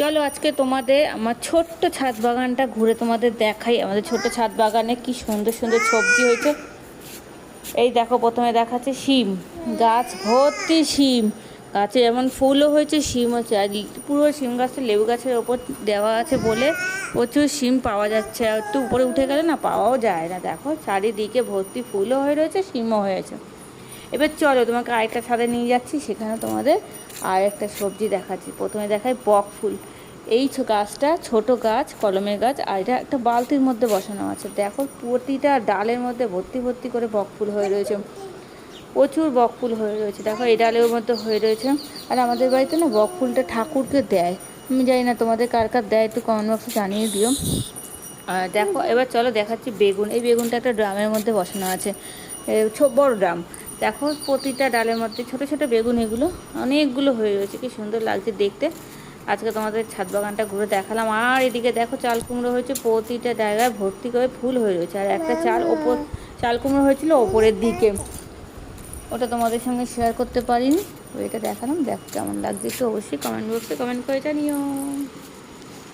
চলো আজকে তোমাদের আমার ছোট্ট ছাদ বাগানটা ঘুরে তোমাদের দেখাই। আমাদের ছোট্ট ছাদ বাগানে কি সুন্দর সুন্দর সবজি হয়েছে। এই দেখো, প্রথমে দেখাচ্ছে শিম। গাছ ভর্তি শিম। গাছে যেমন ফুলও হয়েছে শিম হচ্ছে আর পুরো শিম গাছটা লেবু গাছের ওপর দেওয়া আছে বলে প্রচুর শিম পাওয়া যাচ্ছে। একটু উপরে উঠে গেলে না পাওয়াও যায় না। দেখো, চারিদিকে ভর্তি ফুলও হয়ে রয়েছে, শিমও হয়েছে। এবার চলো, তোমাকে আরেকটা ছাদে নিয়ে যাচ্ছি, সেখানে তোমাদের আর একটা সবজি দেখাচ্ছি। প্রথমে দেখাই বক ফুল। এই গাছটা ছোট গাছ, কলমের গাছ, আর এটা একটা বালতির মধ্যে বসানো আছে। দেখো, প্রতিটা ডালের মধ্যে ভর্তি ভর্তি করে বক ফুল হয়ে রয়েছে। প্রচুর বক ফুল হয়ে রয়েছে। দেখো, এই ডালের মধ্যে হয়ে রয়েছে। আর আমাদের বাড়িতে না বক ফুলটা ঠাকুরকে দেয়। আমি জানি না তোমাদের কার কার দেয়, একটু কমেন্ট বক্সে জানিয়ে দিও। আর দেখো, এবার চলো দেখাচ্ছি বেগুন। এই বেগুনটা একটা ড্রামের মধ্যে বসানো আছে। বড় ড্রাম। দেখো প্রতিটা ডালের মধ্যে ছোট ছোট বেগুন এগুলো অনেকগুলো হয়ে রয়েছে, কি সুন্দর লাগছে দেখতে। আজকে তোমাদের ছাদ বাগানটা ঘুরে দেখালাম। আর এদিকে দেখো চাল কুমড়ো হয়েছে, প্রতিটা জায়গায় ভর্তি করে ফুল হয়ে রয়েছে। আর একটা চাল ওপর, চাল কুমড়ো হয়েছিল ওপরের দিকে। ওটা তোমাদের সঙ্গে শেয়ার করতে পারিনি। ওইটা দেখালাম, দেখো কেমন লাগছে। একটু অবশ্যই কমেন্ট বক্সে কমেন্ট করে জানিও।